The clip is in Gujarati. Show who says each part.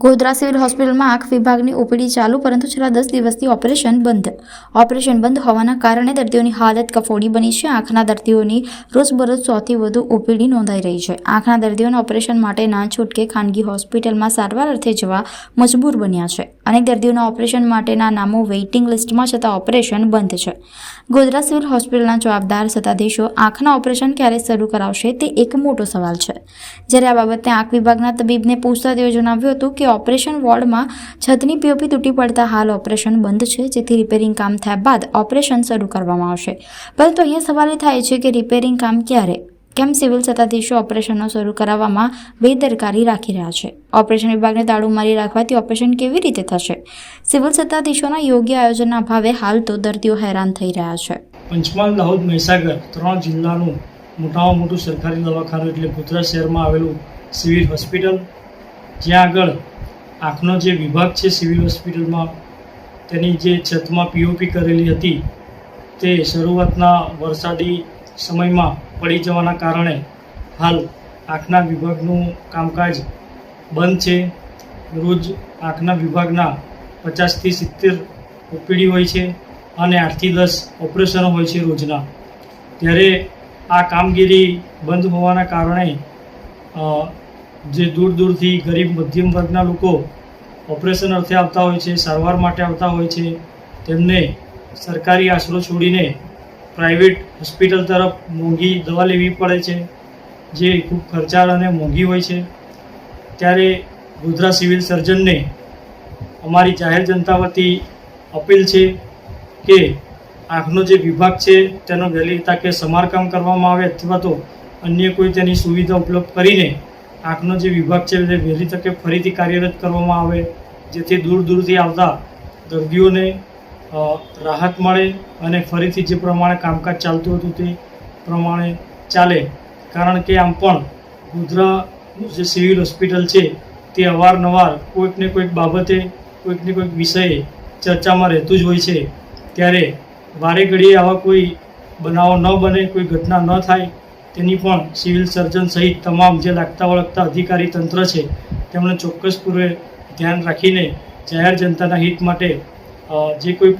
Speaker 1: ગોધરા સિવિલ હોસ્પિટલમાં આંખ વિભાગની ઓપીડી ચાલુ, પરંતુ છેલ્લા દસ દિવસથી ઓપરેશન બંધ. ઓપરેશન બંધ હોવાના કારણે દર્દીઓની હાલત કફોડી બની છે. આંખના દર્દીઓની રોજબરોજ સૌથી વધુ ઓપીડી નોંધાઈ રહી છે. આંખના દર્દીઓને ઓપરેશન માટે ના છૂટકે ખાનગી હોસ્પિટલમાં સારવાર અર્થે જવા મજબૂર બન્યા છે. અનેક દર્દીઓના ઓપરેશન માટેના નામો વેઇટિંગ લિસ્ટમાં છતાં ઓપરેશન બંધ છે. ગોધરા સિવિલ હોસ્પિટલના જવાબદાર સત્તાધીશો આંખના ઓપરેશન ક્યારે શરૂ કરાવશે તે એક મોટો સવાલ છે. જ્યારે આ બાબતે આંખ વિભાગના તબીબને પૂછતા તેઓ જણાવ્યું હતું કે ઓપરેશન વોર્ડમાં છતની પીઓપી તૂટી પડતા હાલ ઓપરેશન બંધ છે. જેથી રિપેરિંગ કામ થયા બાદ ઓપરેશન શરૂ કરવામાં આવશે. પરંતુ અહીંયા સવાલ એ થાય છે કે રિપેરિંગ કામ ક્યારે? કેમ સિવિલ સત્તાધીશો ઓપરેશનો શરૂ કરાવવામાં બેદરકારી રાખી રહ્યા છે? ઓપરેશન વિભાગને તાળું મારી રાખવાથી ઓપરેશન કેવી રીતે થશે? સિવિલ સત્તાધીશોના યોગ્ય આયોજનના અભાવે હાલ તો દર્દીઓ હેરાન થઈ રહ્યા છે.
Speaker 2: પંચમહાલ દાહોદ મહીસાગર ત્રણ જિલ્લાનું મોટામાં મોટું સરકારી દવાખાનું એટલે ગોધરા શહેરમાં આવેલું સિવિલ હોસ્પિટલ. જ્યાં આગળ આંખનો જે વિભાગ છે સિવિલ હોસ્પિટલમાં, તેની જે છતમાં પીઓપી કરેલી હતી, તે શરૂઆતના વરસાદી સમયમાં પડી જવાના કારણે હાલ આંખના વિભાગનું કામકાજ બંધ છે. રોજ આંખના વિભાગના પચાસથી સિત્તેર ઓપીડી હોય છે અને આઠથી દસ ઓપરેશનો હોય છે રોજના. ત્યારે આ કામગીરી બંધ હોવાના કારણે જે દૂર દૂરથી ગરીબ મધ્યમ વર્ગના લોકો ઓપરેશન અર્થે આવતા હોય છે, સારવાર માટે આવતા હોય છે, તેમને સરકારી આશરો છોડીને પ્રાઇવેટ હોસ્પિટલ તરફ મોંઘી દવા લેવી પડે છે, જે ખૂબ ખર્ચાળ અને મોંઘી હોય છે. ત્યારે ગોધરા સિવિલ સર્જનને અમારી જાહેર જનતા વતી અપીલ છે કે આંખનો જે વિભાગ છે, તેનો વહેલી તકે સમારકામ કરવામાં આવે અથવા તો અન્ય કોઈ તેની સુવિધા ઉપલબ્ધ કરીને આંખનો જે વિભાગ છે તે વહેલી તકે ફરીથી કાર્યરત કરવામાં આવે, જેથી દૂર દૂરથી આવતા દર્દીઓને રાહત મળે અને ફરીથી જે પ્રમાણે કામકાજ ચાલતું હતું તે પ્રમાણે ચાલે. કારણ કે આમ પણ ગોધરાનું જે સિવિલ હોસ્પિટલ છે તે અવારનવાર કોઈકને કોઈક બાબતે, કોઈકને કોઈક વિષયે ચર્ચામાં રહેતું જ હોય છે. ત્યારે વારે ઘડીએ આવા કોઈ બનાવો ન બને, કોઈ ઘટના ન થાય તેની પણ સિવિલ સર્જન સહિત તમામ જે લાગતા વળગતા અધિકારી તંત્ર છે, તેમણે ચોક્કસપૂર્વે ધ્યાન રાખીને જાહેર જનતાના હિત માટે જે કોઈ